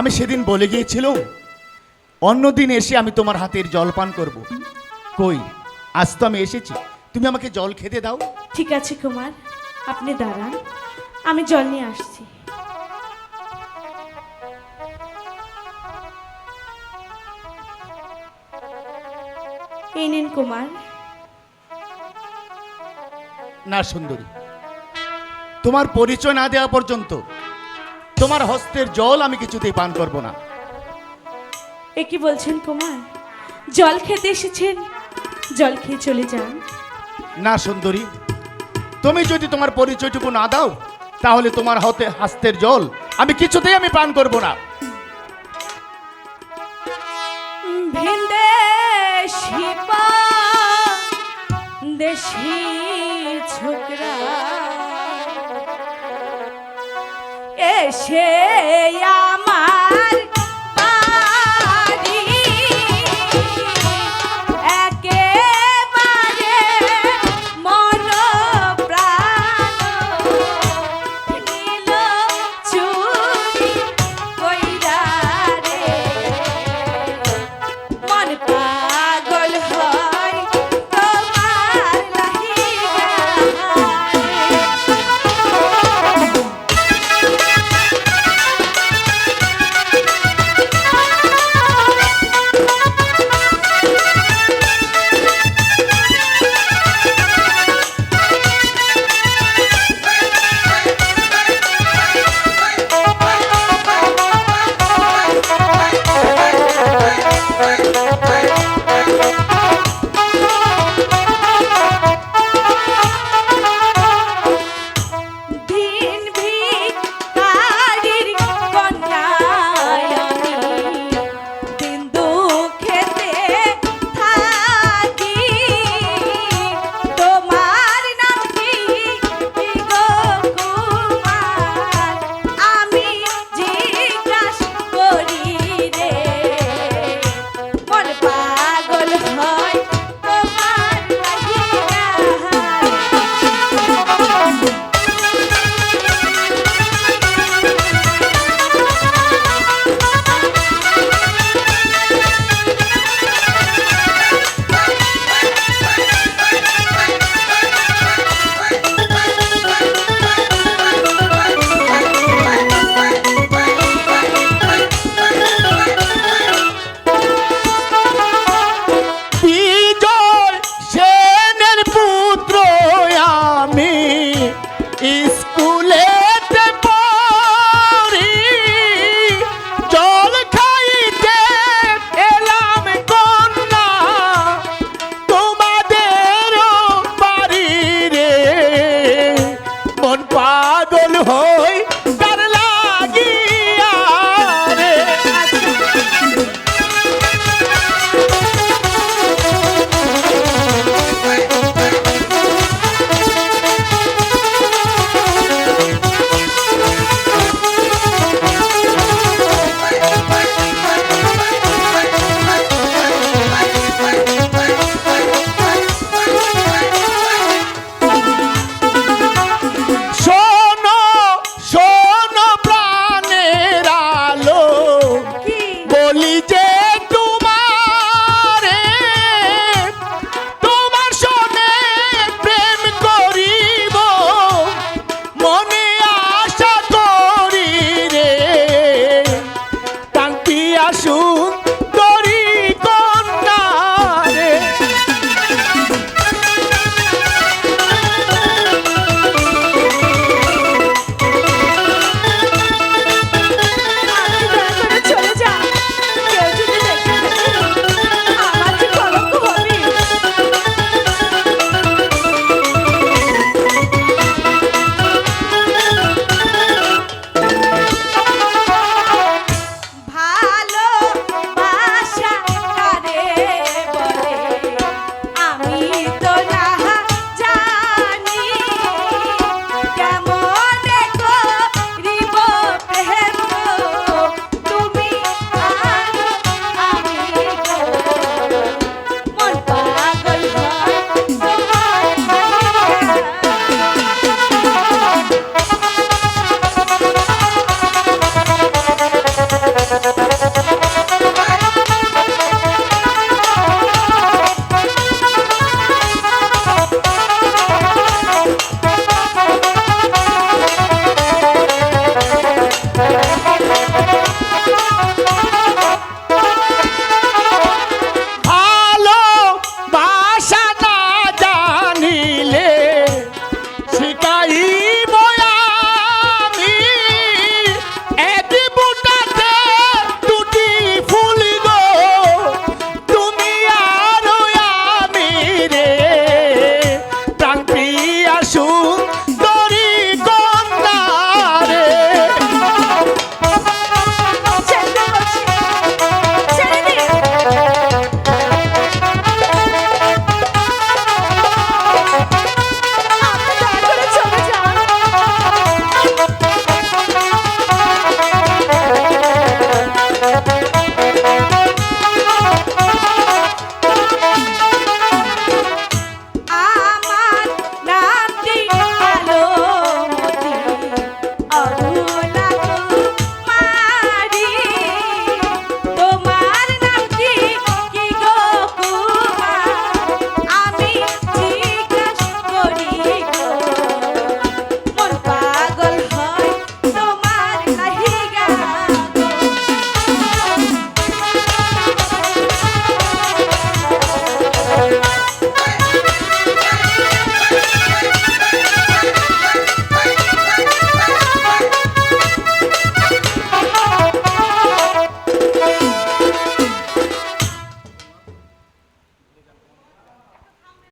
আমি সেদিন বলে গিয়েছিলাম অন্যদিন এসে আমি তোমার হাতের জল পান করব। কই আজ তো আমি এসেছি তুমি আমাকে জল খেতে দাও। ঠিক আছে কুমার আপনি দাঁড়ান আমি জল নিয়ে আসছি। এই নিন কুমার। না সুন্দরী তোমার পরিচয় না দেওয়া পর্যন্ত তোমার হস্তের জল আমি কিছুতেই পান করব না। এ কি বলছেন কুমার? জল খেতে এসেছেন? জল খেয়ে চলে যান। না সুন্দরী। তুমি যদি তোমার পরিচয়টুকু না দাও তাহলে তোমার হতে হাস্তের জল আমি কিছুতেই আমি পান করব না। ভিনদেশি পা দেশি ছোকরা। এসে